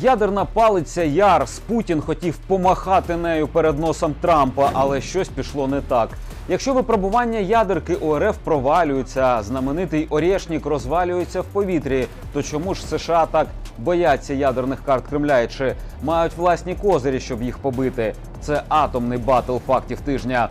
Ядерна палиця Ярс. Путін хотів помахати нею перед носом Трампа, але щось пішло не так. Якщо випробування ядерки УРФ провалюються, а знаменитий Орєшнік розвалюється в повітрі, то чому ж США так бояться ядерних карт Кремля і чи мають власні козирі, щоб їх побити? Це атомний батл фактів тижня.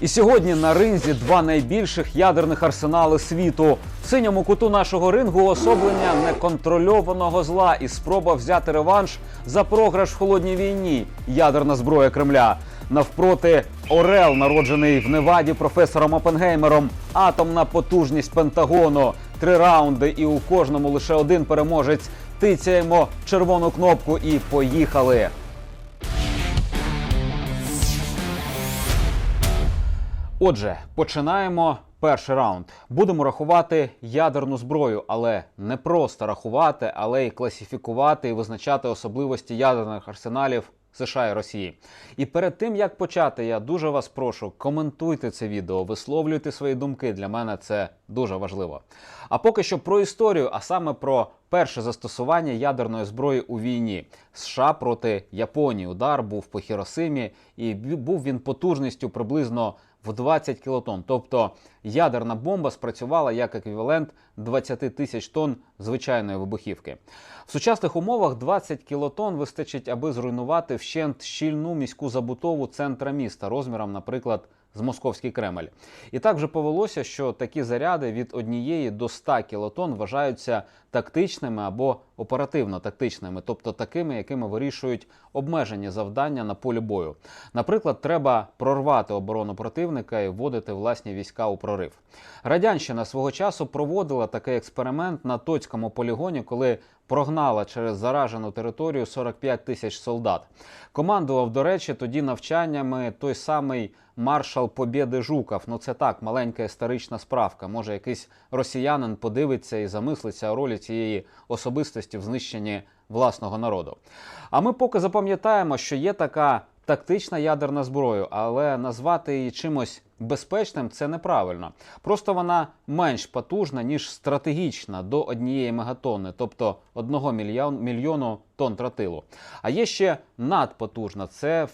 І сьогодні на ринзі два найбільших ядерних арсенали світу. В синьому куту нашого рингу особлення неконтрольованого зла і спроба взяти реванш за програш в холодній війні. Ядерна зброя Кремля. Навпроти Орел, народжений в Неваді професором Опенгеймером, атомна потужність Пентагону. Три раунди, і у кожному лише один переможець. Тицяємо червону кнопку і поїхали. Отже, починаємо перший раунд. Будемо рахувати ядерну зброю, але не просто рахувати, але й класифікувати і визначати особливості ядерних арсеналів США і Росії. І перед тим як почати, я дуже вас прошу, коментуйте це відео, висловлюйте свої думки. Для мене це дуже важливо. А поки що про історію, а саме про перше застосування ядерної зброї у війні США проти Японії. Удар був по Хіросимі, і був він потужністю приблизно в 20 кілотон. Тобто ядерна бомба спрацювала як еквівалент 20 тисяч тонн звичайної вибухівки. В сучасних умовах 20 кілотон вистачить, аби зруйнувати вщент щільну міську забутову центра міста розміром, наприклад. З московський Кремль. І так вже повелося, що такі заряди від однієї до 100 кілотон вважаються тактичними або оперативно-тактичними, тобто такими, якими вирішують обмежені завдання на полі бою. Наприклад, треба прорвати оборону противника і вводити власні війська у прорив. Радянщина свого часу проводила такий експеримент на Тоцькому полігоні, коли прогнала через заражену територію 45 тисяч солдат. Командував, до речі, тоді навчаннями той самий маршал Побєди Жуков. Ну це так, маленька історична справка. Може, якийсь росіянин подивиться і замислиться ролі цієї особистості в знищенні власного народу. А ми поки запам'ятаємо, що є така тактична ядерна зброя, але назвати її чимось безпечним це неправильно. Просто вона менш потужна, ніж стратегічна до однієї мегатонни, тобто одного мільйон, мільйону тонн тротилу. А є ще надпотужна. Це,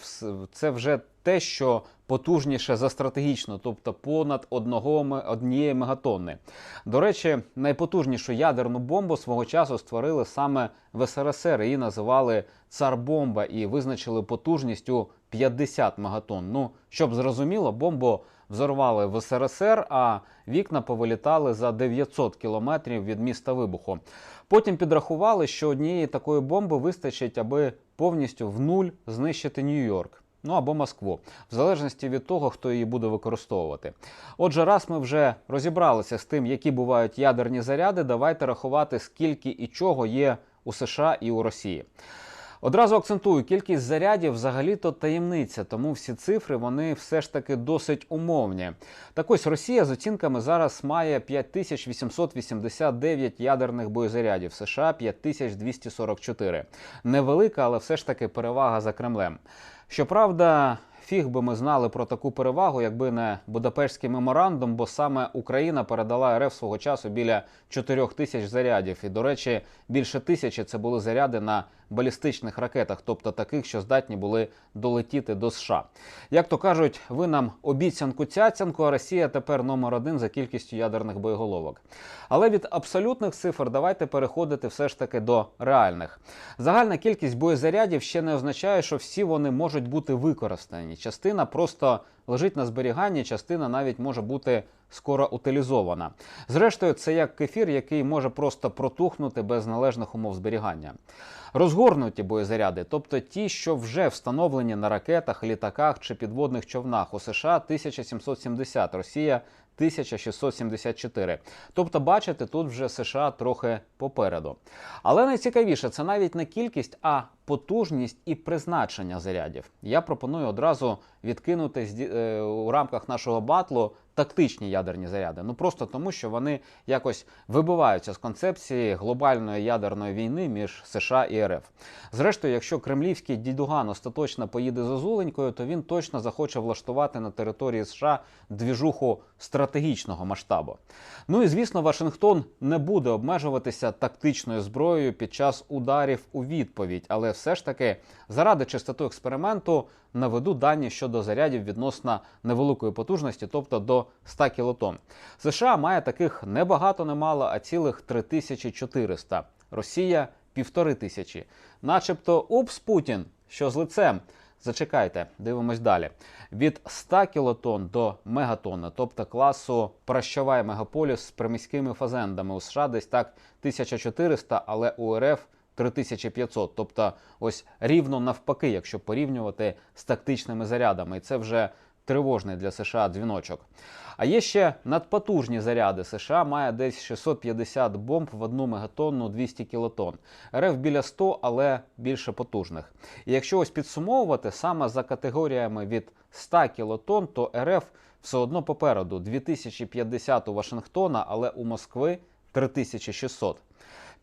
це вже те, що потужніше за стратегічну, тобто понад одного однієї мегатонни. До речі, найпотужнішу ядерну бомбу свого часу створили саме в СРСР. Її називали цар-бомба і визначили потужність у 50 мегатонн. Ну, щоб зрозуміло, бомбу взорвали в СРСР, а вікна повилітали за 900 кілометрів від міста вибуху. Потім підрахували, що однієї такої бомби вистачить, аби повністю в нуль знищити Нью-Йорк. Ну або Москву, в залежності від того, хто її буде використовувати. Отже, раз ми вже розібралися з тим, які бувають ядерні заряди, давайте рахувати, скільки і чого є у США і у Росії. Одразу акцентую, кількість зарядів взагалі-то таємниця, тому всі цифри вони все ж таки досить умовні. Так ось Росія з оцінками зараз має 5889 ядерних боєзарядів, США 5244. Невелика, але все ж таки перевага за Кремлем. Щоправда, фіг би ми знали про таку перевагу, якби не Будапештський меморандум, бо саме Україна передала РФ свого часу біля 4 тисяч зарядів. І, до речі, більше тисячі це були заряди на балістичних ракетах, тобто таких, що здатні були долетіти до США. Як то кажуть, ви нам обіцянку цяцянку, а Росія тепер номер один за кількістю ядерних боєголовок. Але від абсолютних цифр давайте переходити все ж таки до реальних. Загальна кількість боєзарядів ще не означає, що всі вони можуть бути використані. Частина просто лежить на зберіганні, частина навіть може бути скоро утилізована. Зрештою, це як кефір, який може просто протухнути без належних умов зберігання. Розгорнуті боєзаряди, тобто ті, що вже встановлені на ракетах, літаках чи підводних човнах у США 1770, Росія 1674. Тобто, бачите, тут вже США трохи попереду. Але найцікавіше це навіть не кількість, а потужність і призначення зарядів. Я пропоную одразу відкинути е, у рамках нашого батлу тактичні ядерні заряди. Ну просто тому, що вони якось вибиваються з концепції глобальної ядерної війни між США і РФ. Зрештою, якщо кремлівський дідуган остаточно поїде з Озуленькою, то він точно захоче влаштувати на території США двіжуху стратегічного масштабу. Ну і звісно, Вашингтон не буде обмежуватися тактичною зброєю під час ударів у відповідь, але все ж таки, заради чистоти експерименту, наведу дані щодо зарядів відносно невеликої потужності, тобто до 100 кілотон. США має таких не багато, не а цілих 3400. Росія півтори тисячі. Начебто, упс, Путін, що з лицем. Зачекайте, дивимось далі. Від 100 кілотон до мегатонни, тобто класу прощавай мегаполіс з приміськими фазендами у США десь так 1400, але у РФ 3500. Тобто ось рівно навпаки, якщо порівнювати з тактичними зарядами. І це вже тривожний для США дзвіночок. А є ще надпотужні заряди. США має десь 650 бомб в одну мегатонну 200 кілотон. РФ біля 100, але більше потужних. І якщо ось підсумовувати саме за категоріями від 100 кілотон, то РФ все одно попереду 2050 у Вашингтона, але у Москви 3600.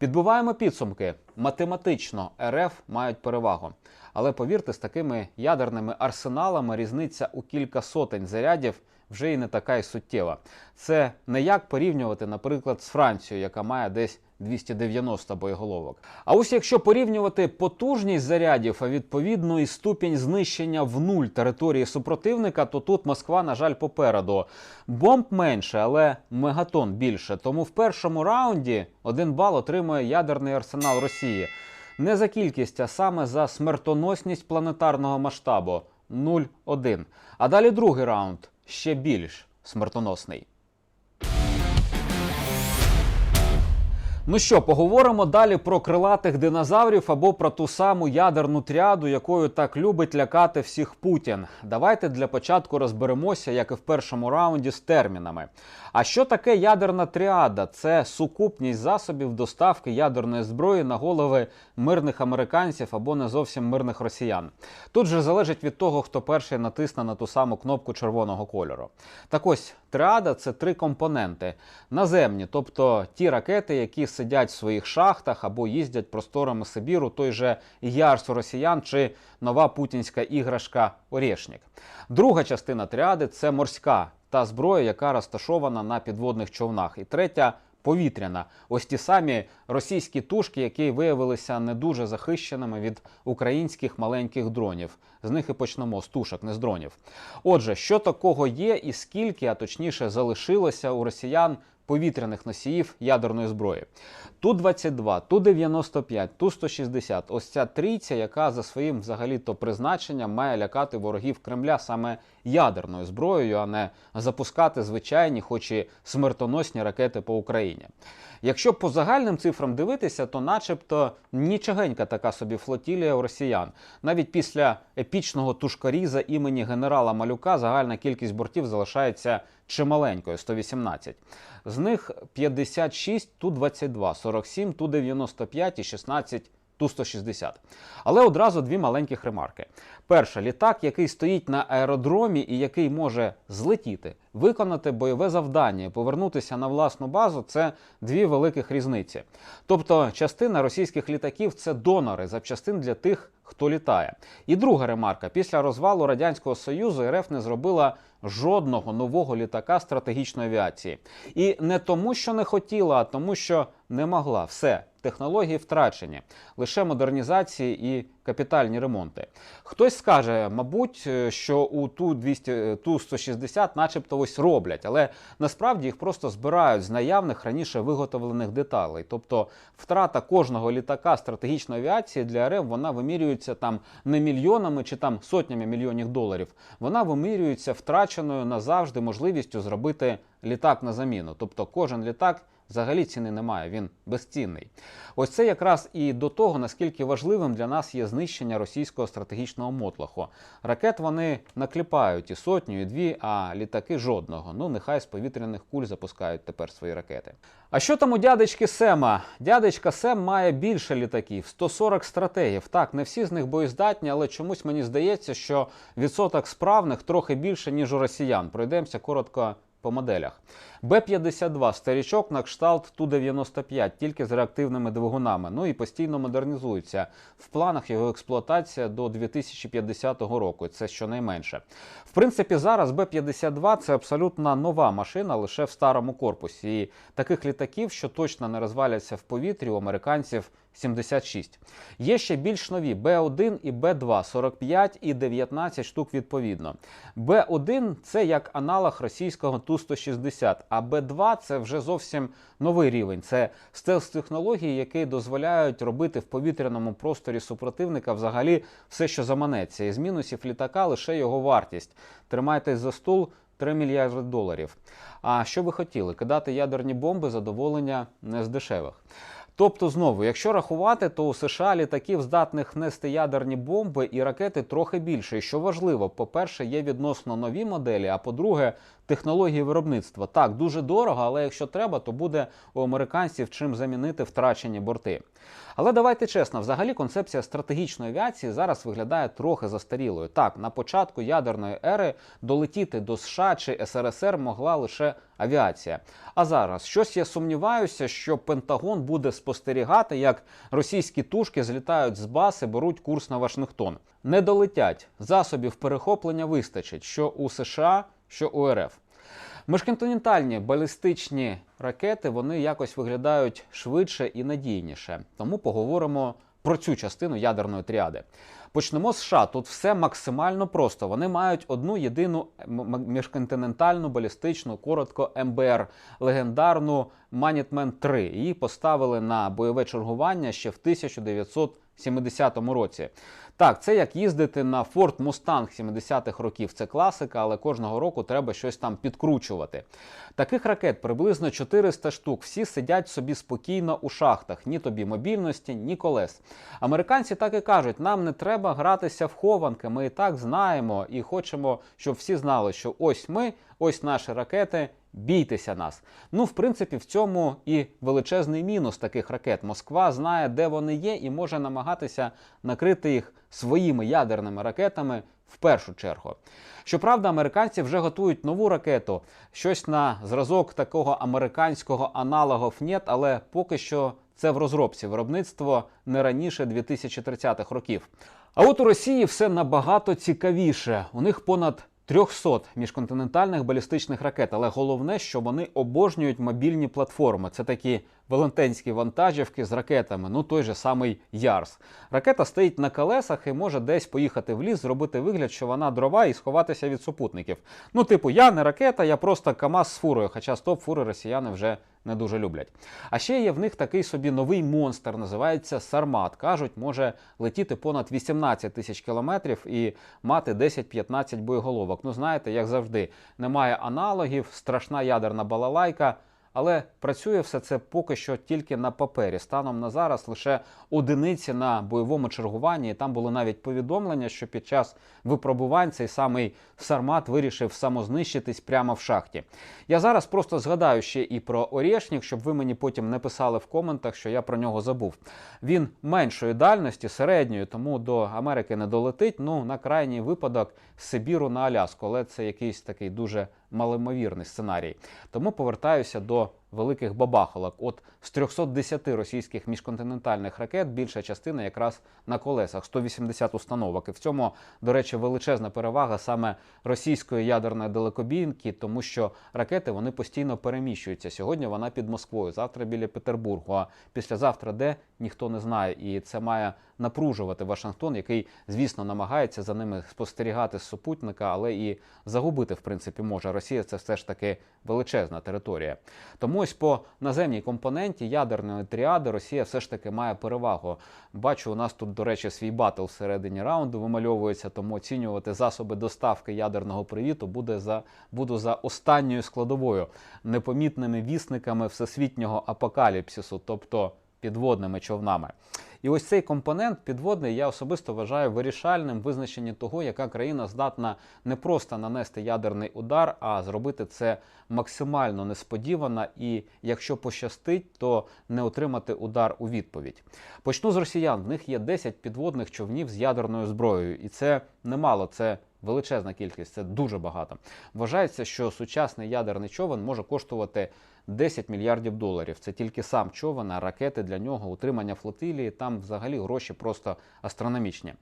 Підбиваємо підсумки. Математично РФ мають перевагу. Але повірте, з такими ядерними арсеналами різниця у кілька сотень зарядів вже і не така й суттєва. Це не як порівнювати, наприклад, з Францією, яка має десь 290 боєголовок. А ось якщо порівнювати потужність зарядів, а відповідно і ступінь знищення в нуль території супротивника, то тут Москва, на жаль, попереду. Бомб менше, але мегатон більше. Тому в першому раунді один бал отримує ядерний арсенал Росії. Не за кількість, а саме за смертоносність планетарного масштабу 0,1. А далі другий раунд ще більш смертоносний. Ну що, поговоримо далі про крилатих динозаврів або про ту саму ядерну тріаду, якою так любить лякати всіх Путін. Давайте для початку розберемося, як і в першому раунді, з термінами. А що таке ядерна тріада? Це сукупність засобів доставки ядерної зброї на голови мирних американців або не зовсім мирних росіян. Тут же залежить від того, хто перший натисне на ту саму кнопку червоного кольору. Так ось тріада це три компоненти: наземні, тобто ті ракети, які сидять в своїх шахтах або їздять просторами Сибіру, той же Ярс росіян чи нова путінська іграшка Орєшнік. Друга частина тріади це морська та зброя, яка розташована на підводних човнах. І третя повітряна. Ось ті самі російські тушки, які виявилися не дуже захищеними від українських маленьких дронів. З них і почнемо з тушок, не з дронів. Отже, що такого є, і скільки, а точніше, залишилося у росіян повітряних носіїв ядерної зброї. Ту-22, Ту-95, Ту-160. Ось ця трійця, яка за своїм взагалі-то призначенням має лякати ворогів Кремля саме ядерною зброєю, а не запускати звичайні, хоч і смертоносні ракети по Україні. Якщо по загальним цифрам дивитися, то начебто нічогенька така собі флотілія у росіян. Навіть після епічного тушкаріза імені генерала Малюка загальна кількість бортів залишається чималенькою 118. З них 56 Ту-22, 47 Ту-95 і 16 Ту-160. Але одразу дві маленьких ремарки. Перша, літак, який стоїть на аеродромі і який може злетіти, виконати бойове завдання повернутися на власну базу це дві великих різниці. Тобто, частина російських літаків це донори запчастин для тих, хто літає. І друга ремарка: після розвалу радянського союзу РФ не зробила жодного нового літака стратегічної авіації. І не тому, що не хотіла, а тому, що не могла. Все. Технології втрачені, лише модернізації і капітальні ремонти. Хтось скаже, мабуть, що у Ту-200, Ту-160 начебто ось роблять, але насправді їх просто збирають з наявних раніше виготовлених деталей. Тобто втрата кожного літака стратегічної авіації для РФ вона вимірюється там не мільйонами чи там сотнями мільйонів доларів. Вона вимірюється втраченою назавжди можливістю зробити літак на заміну. Тобто кожен літак взагалі ціни немає. Він безцінний. Ось це якраз і до того, наскільки важливим для нас є знищення російського стратегічного мотлоху. Ракет вони накліпають і сотню, і дві, а літаки жодного. Ну нехай з повітряних куль запускають тепер свої ракети. А що там у дядечки Сема? Дядечка Сем має більше літаків 140 стратегів. Так, не всі з них боєздатні, але чомусь мені здається, що відсоток справних трохи більше ніж у росіян. Пройдемося коротко по моделях. Б-52 старічок на кшталт Ту-95, тільки з реактивними двигунами. Ну і постійно модернізується. В планах його експлуатація до 2050 року. Це щонайменше. В принципі, зараз Б-52 це абсолютно нова машина лише в старому корпусі. І таких літаків, що точно не розваляться в повітрі, у американців 76. Є ще більш нові Б1 і Б2, 45 і 19 штук відповідно. Б1 це як аналог російського Ту-160, а Б2 це вже зовсім новий рівень. Це стелс-технології, які дозволяють робити в повітряному просторі супротивника взагалі все, що заманеться. Із мінусів літака лише його вартість. Тримайтесь за стул. 3 мільярди доларів. А що ви хотіли? Кидати ядерні бомби задоволення не з дешевих. Тобто, знову, якщо рахувати, то у США літаків здатних нести ядерні бомби і ракети трохи більше. Що важливо, по-перше, є відносно нові моделі, а по-друге, технології виробництва. Так, дуже дорого, але якщо треба, то буде у американців чим замінити втрачені борти. Але давайте чесно, взагалі концепція стратегічної авіації зараз виглядає трохи застарілою. Так, на початку ядерної ери долетіти до США чи СРСР могла лише авіація. А зараз щось я сумніваюся, що Пентагон буде спостерігати, як російські тушки злітають з бази, беруть курс на Вашингтон. Не долетять засобів перехоплення вистачить, що у США, що у РФ. Міжконтинентальні балістичні ракети вони якось виглядають швидше і надійніше. Тому поговоримо про цю частину ядерної тріади. Почнемо з США. Тут все максимально просто. Вони мають одну єдину міжконтинентальну балістичну, коротко МБР, легендарну Манітмен 3 Її поставили на бойове чергування ще в 1970 році. Так, це як їздити на Ford Mustang 70-х років. Це класика, але кожного року треба щось там підкручувати. Таких ракет приблизно 400 штук. Всі сидять собі спокійно у шахтах. Ні тобі мобільності, ні колес. Американці так і кажуть: нам не треба гратися в хованки. Ми і так знаємо і хочемо, щоб всі знали, що ось ми, ось наші ракети. Бійтеся нас. Ну, в принципі, в цьому і величезний мінус таких ракет. Москва знає, де вони є, і може намагатися накрити їх своїми ядерними ракетами в першу чергу. Щоправда, американці вже готують нову ракету, щось на зразок такого американського аналогу ФНЕТ, але поки що це в розробці виробництво не раніше 2030-х років. А от у Росії все набагато цікавіше. У них понад 300 міжконтинентальних балістичних ракет, але головне, що вони обожнюють мобільні платформи. Це такі велетенські вантажівки з ракетами, ну той же самий Ярс. Ракета стоїть на колесах і може десь поїхати в ліс, зробити вигляд, що вона дрова і сховатися від супутників. Ну, типу, я не ракета, я просто КАМАЗ з фурою, хоча стоп фури росіяни вже не дуже люблять. А ще є в них такий собі новий монстр, називається Сармат. Кажуть, може летіти понад 18 тисяч кілометрів і мати 10-15 боєголовок. Ну, знаєте, як завжди, немає аналогів, страшна ядерна балалайка. Але працює все це поки що тільки на папері. Станом на зараз лише одиниці на бойовому чергуванні. І там були навіть повідомлення, що під час випробувань цей самий Сармат вирішив самознищитись прямо в шахті. Я зараз просто згадаю ще і про Орєшнік, щоб ви мені потім не писали в коментах, що я про нього забув. Він меншої дальності, середньої, тому до Америки не долетить. Ну на крайній випадок Сибіру на Аляску, але це якийсь такий дуже малоймовірний сценарій. Тому повертаюся до великих бабахолок. От з 310 російських міжконтинентальних ракет більша частина якраз на колесах 180 установок. І в цьому, до речі, величезна перевага саме російської ядерної далекобійнки, тому що ракети вони постійно переміщуються. Сьогодні вона під Москвою, завтра біля Петербургу. А післязавтра де ніхто не знає, і це має напружувати Вашингтон, який, звісно, намагається за ними спостерігати з супутника, але і загубити, в принципі, може. Росія це все ж таки величезна територія. Тому Тому ось по наземній компоненті ядерної тріади Росія все ж таки має перевагу. Бачу, у нас тут, до речі, свій батл всередині раунду вимальовується, тому оцінювати засоби доставки ядерного привіту буде за буду за останньою складовою непомітними вісниками всесвітнього апокаліпсису, тобто підводними човнами. І ось цей компонент підводний я особисто вважаю вирішальним в визначенні того, яка країна здатна не просто нанести ядерний удар, а зробити це максимально несподівано. І якщо пощастить, то не отримати удар у відповідь. Почну з росіян. В них є 10 підводних човнів з ядерною зброєю, і це немало. Це величезна кількість, це дуже багато. Вважається, що сучасний ядерний човен може коштувати 10 мільярдів доларів. Це тільки сам човен, ракети для нього, утримання флотилії. Там взагалі гроші просто астрономічні.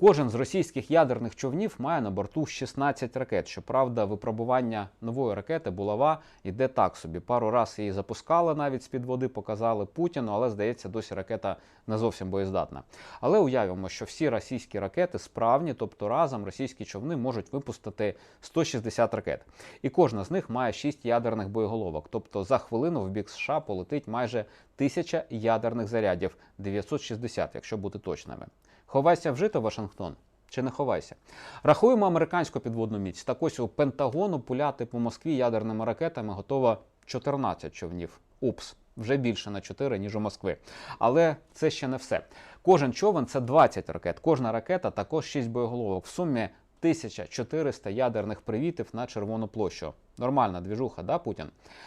Кожен з російських ядерних човнів має на борту 16 ракет. Щоправда, випробування нової ракети булава йде так собі. Пару разів її запускали навіть з під води, показали Путіну, але здається, досі ракета не зовсім боєздатна. Але уявимо, що всі російські ракети справні, тобто разом російські човни можуть випустити 160 ракет. І кожна з них має 6 ядерних боєголовок. Тобто за хвилину в бік США полетить майже тисяча ядерних зарядів 960, якщо бути точними. Ховайся вжито, Вашингтон. Чи не ховайся? Рахуємо американську підводну міць. Так ось у Пентагону пуляти по Москві ядерними ракетами готово 14 човнів. Упс, вже більше на 4, ніж у Москви. Але це ще не все. Кожен човен це 20 ракет. Кожна ракета також 6 боєголовок. В сумі 1400 ядерних привітів на Червону площу. Нормальна двіжуха, да, Путін?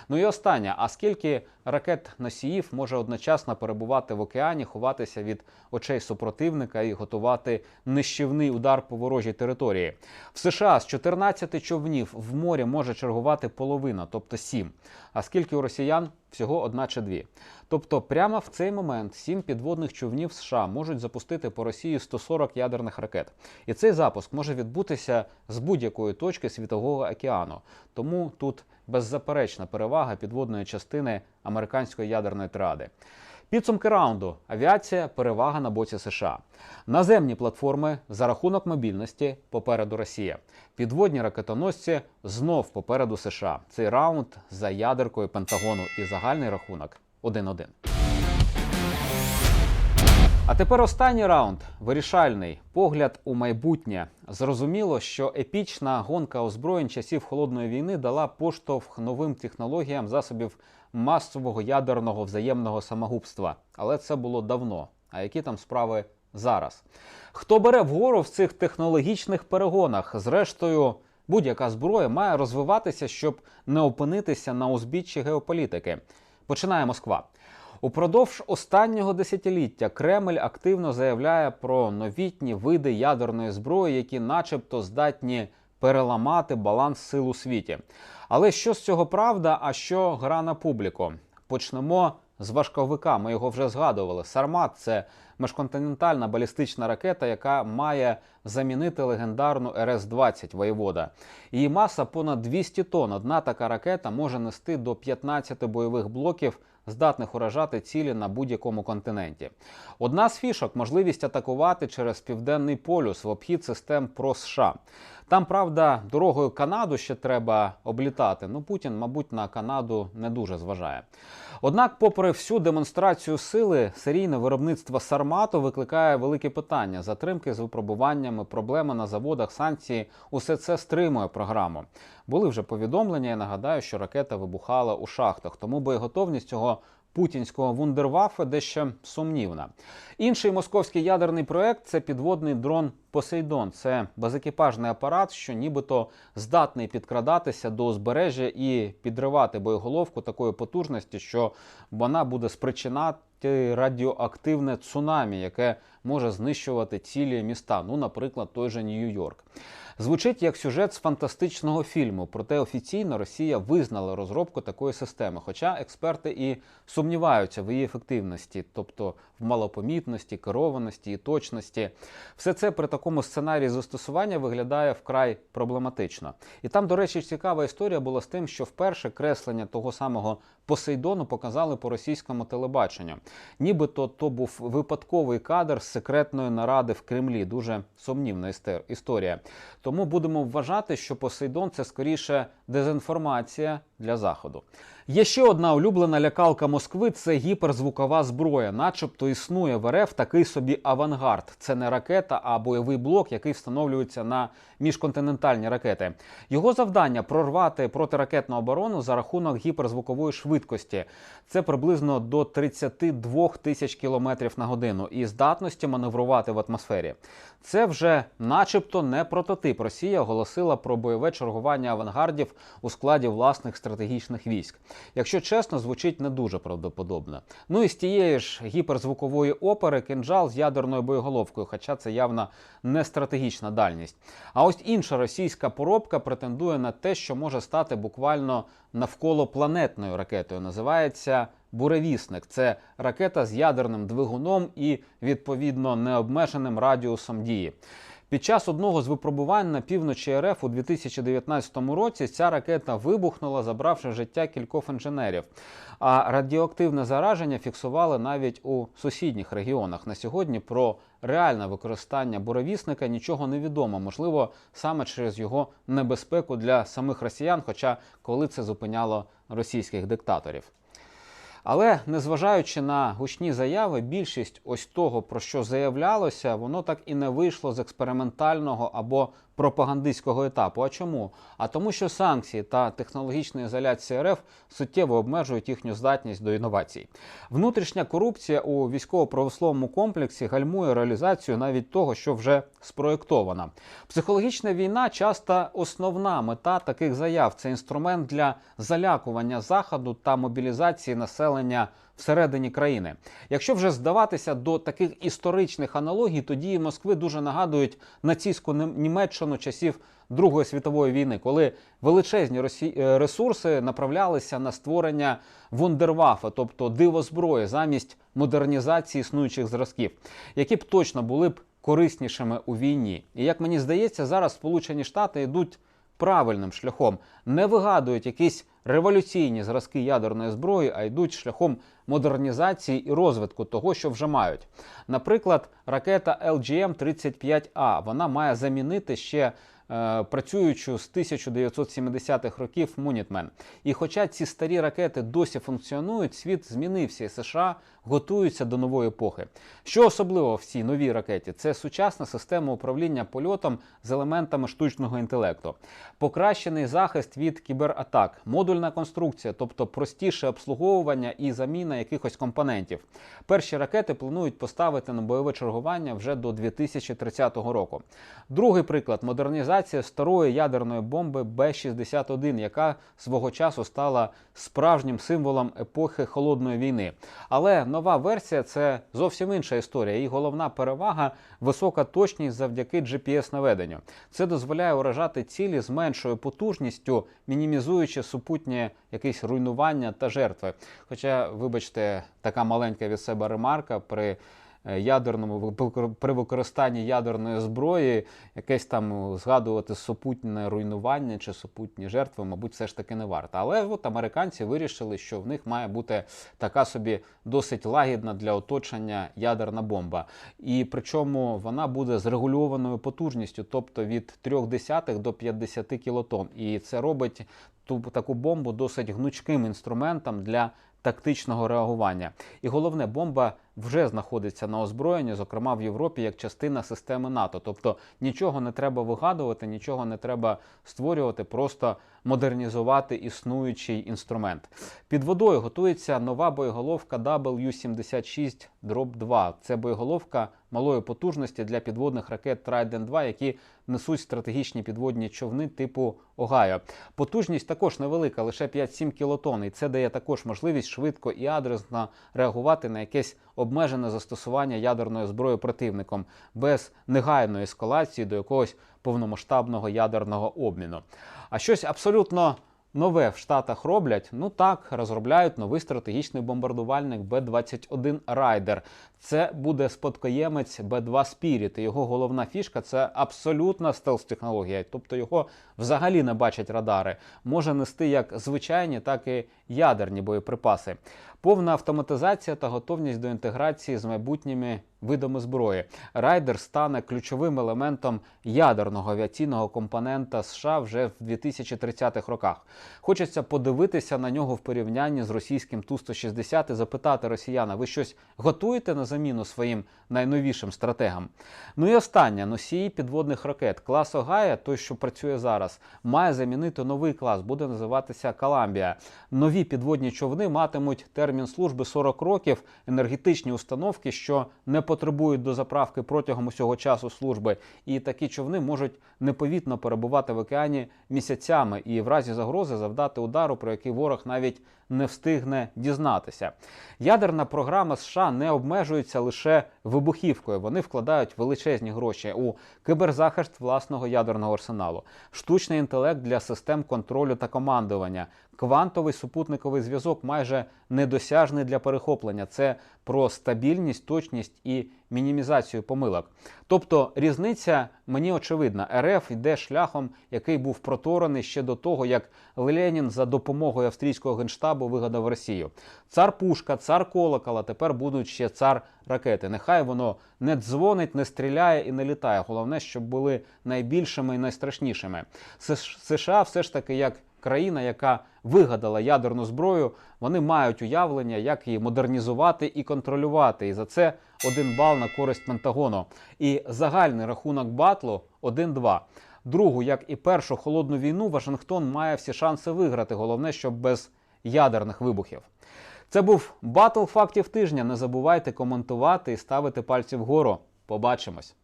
Ну і останнє: а скільки ракет носіїв може одночасно перебувати в океані, ховатися від очей супротивника і готувати нищівний удар по ворожій території? В США з 14 човнів в морі може чергувати половина, тобто 7. А скільки у росіян? Всього одна чи дві. Тобто, прямо в цей момент сім підводних човнів США можуть запустити по Росії 140 ядерних ракет. І цей запуск може відбутися з будь-якої точки світового океану. Тому тут беззаперечна перевага підводної частини американської ядерної тради. Підсумки раунду: авіація перевага на боці США. Наземні платформи за рахунок мобільності попереду Росія. Підводні ракетоносці знов попереду США. Цей раунд за ядеркою Пентагону і загальний рахунок 1-1. А тепер останній раунд вирішальний погляд у майбутнє. Зрозуміло, що епічна гонка озброєнь часів холодної війни дала поштовх новим технологіям засобів масового ядерного взаємного самогубства. Але це було давно. А які там справи зараз? Хто бере вгору в цих технологічних перегонах? Зрештою, будь-яка зброя має розвиватися, щоб не опинитися на узбіччі геополітики. Починає Москва. Упродовж останнього десятиліття Кремль активно заявляє про новітні види ядерної зброї, які, начебто, здатні переламати баланс сил у світі. Але що з цього правда, а що гра на публіку? Почнемо з важковика. Ми його вже згадували. Сармат це межконтинентальна балістична ракета, яка має замінити легендарну РС-20 воєвода. Її маса понад 200 тонн. Одна така ракета може нести до 15 бойових блоків здатних уражати цілі на будь-якому континенті. Одна з фішок можливість атакувати через південний полюс в обхід систем про США. Там, правда, дорогою Канаду ще треба облітати. Ну Путін, мабуть, на Канаду не дуже зважає. Однак, попри всю демонстрацію сили, серійне виробництво Сармату викликає великі питання: затримки з випробуваннями, проблеми на заводах, санкції усе це стримує програму. Були вже повідомлення. Я нагадаю, що ракета вибухала у шахтах, тому боєготовність цього путінського вундерваффе дещо сумнівна. Інший московський ядерний проект це підводний дрон Посейдон. Це безекіпажний апарат, що нібито здатний підкрадатися до узбережжя і підривати боєголовку такої потужності, що вона буде спричинати радіоактивне цунамі, яке може знищувати цілі міста. Ну, наприклад, той же Нью-Йорк. Звучить як сюжет з фантастичного фільму, проте офіційно Росія визнала розробку такої системи. Хоча експерти і сумніваються в її ефективності, тобто в малопомітності, керованості і точності. Все це при такому сценарії застосування виглядає вкрай проблематично. І там, до речі, цікава історія була з тим, що вперше креслення того самого Посейдону показали по російському телебаченню. Нібито то був випадковий кадр з секретної наради в Кремлі. Дуже сумнівна історія. Тому будемо вважати, що Посейдон це скоріше дезінформація для заходу. Є ще одна улюблена лякалка Москви це гіперзвукова зброя, начебто існує в РФ такий собі авангард. Це не ракета, а бойовий блок, який встановлюється на міжконтинентальні ракети. Його завдання прорвати протиракетну оборону за рахунок гіперзвукової швидкості. Це приблизно до 32 тисяч кілометрів на годину і здатності маневрувати в атмосфері. Це вже, начебто, не прототип. Росія оголосила про бойове чергування авангардів у складі власних стратегічних військ. Якщо чесно, звучить не дуже правдоподобно. Ну і з тієї ж гіперзвукової опери кинджал з ядерною боєголовкою, хоча це явно не стратегічна дальність. А ось інша російська поробка претендує на те, що може стати буквально навколопланетною ракетою. Називається Буревісник. Це ракета з ядерним двигуном і відповідно необмеженим радіусом дії. Під час одного з випробувань на півночі РФ у 2019 році ця ракета вибухнула, забравши життя кількох інженерів. А радіоактивне зараження фіксували навіть у сусідніх регіонах. На сьогодні про реальне використання буревісника нічого не відомо. Можливо, саме через його небезпеку для самих росіян, хоча коли це зупиняло російських диктаторів. Але незважаючи на гучні заяви, більшість ось того, про що заявлялося, воно так і не вийшло з експериментального або пропагандистського етапу. А чому? А тому, що санкції та технологічна ізоляція РФ суттєво обмежують їхню здатність до інновацій. Внутрішня корупція у військово-правословному комплексі гальмує реалізацію навіть того, що вже спроєктовано. Психологічна війна часто основна мета таких заяв. Це інструмент для залякування заходу та мобілізації населення всередині країни. Якщо вже здаватися до таких історичних аналогій, то дії Москви дуже нагадують нацистську Німеччину часів Другої світової війни, коли величезні росі... ресурси направлялися на створення вундервафа, тобто дивозброї, замість модернізації існуючих зразків, які б точно були б кориснішими у війні. І як мені здається, зараз Сполучені Штати йдуть правильним шляхом, не вигадують якісь революційні зразки ядерної зброї, а йдуть шляхом модернізації і розвитку того, що вже мають. Наприклад, ракета LGM-35А вона має замінити ще. е, Працюючу з 1970-х років Мунітмен. І хоча ці старі ракети досі функціонують, світ змінився, і США готуються до нової епохи. Що особливо в цій новій ракеті? Це сучасна система управління польотом з елементами штучного інтелекту, покращений захист від кібератак, модульна конструкція, тобто простіше обслуговування і заміна якихось компонентів. Перші ракети планують поставити на бойове чергування вже до 2030 року. Другий приклад модернізація старої ядерної бомби Б-61, яка свого часу стала справжнім символом епохи холодної війни. Але нова версія це зовсім інша історія. Її головна перевага висока точність завдяки GPS-наведенню. Це дозволяє уражати цілі з меншою потужністю, мінімізуючи супутнє якесь руйнування та жертви. Хоча, вибачте, така маленька від себе ремарка при ядерному при використанні ядерної зброї, якесь там згадувати супутнє руйнування чи супутні жертви, мабуть, все ж таки не варто. Але от американці вирішили, що в них має бути така собі досить лагідна для оточення ядерна бомба. І причому вона буде з регульованою потужністю, тобто від 0,3 до 50 кілотон. І це робить ту таку бомбу досить гнучким інструментом для тактичного реагування. І головне, бомба вже знаходиться на озброєнні, зокрема в Європі, як частина системи НАТО. Тобто нічого не треба вигадувати, нічого не треба створювати, просто модернізувати існуючий інструмент. Під водою готується нова боєголовка W-76 Drop 2. Це боєголовка малої потужності для підводних ракет Trident 2, які несуть стратегічні підводні човни типу Огайо. Потужність також невелика, лише 5-7 кілотон, і це дає також можливість швидко і адресно реагувати на якесь обмежене застосування ядерної зброї противником без негайної ескалації до якогось повномасштабного ядерного обміну. А щось абсолютно нове в Штатах роблять. Ну так, розробляють новий стратегічний бомбардувальник Б-21 Райдер. Це буде спадкоємець Б-2 Spirit. Його головна фішка це абсолютна стелс-технологія, тобто його взагалі не бачать радари. Може нести як звичайні, так і ядерні боєприпаси. Повна автоматизація та готовність до інтеграції з майбутніми видами зброї. Райдер стане ключовим елементом ядерного авіаційного компонента США вже в 2030-х роках. Хочеться подивитися на нього в порівнянні з російським Ту-160 і запитати росіяна: ви щось готуєте на заміну своїм найновішим стратегам? Ну і останнє носії підводних ракет. Клас Огая, той, що працює зараз, має замінити новий клас, буде називатися Каламбія. Нові підводні човни матимуть термін служби 40 років, енергетичні установки, що не потребують до заправки протягом усього часу служби. І такі човни можуть неповітно перебувати в океані місяцями і в разі загрози завдати удару, про який ворог навіть не встигне дізнатися. Ядерна програма США не обмежується лише вибухівкою. Вони вкладають величезні гроші у киберзахист власного ядерного арсеналу, штучний інтелект для систем контролю та командування, квантовий супутниковий зв'язок майже недосяжний для перехоплення. Це про стабільність, точність і мінімізацію помилок. Тобто різниця мені очевидна. РФ йде шляхом, який був проторений ще до того, як Ленін за допомогою австрійського генштабу вигадав Росію. Цар Пушка, цар Колокола, тепер будуть ще цар ракети. Нехай воно не дзвонить, не стріляє і не літає. Головне, щоб були найбільшими і найстрашнішими. США все ж таки як країна, яка вигадала ядерну зброю, вони мають уявлення, як її модернізувати і контролювати. І за це один бал на користь Пентагону. І загальний рахунок батлу 1-2. Другу, як і першу холодну війну, Вашингтон має всі шанси виграти. Головне, щоб без ядерних вибухів. Це був батл фактів тижня. Не забувайте коментувати і ставити пальці вгору. Побачимось.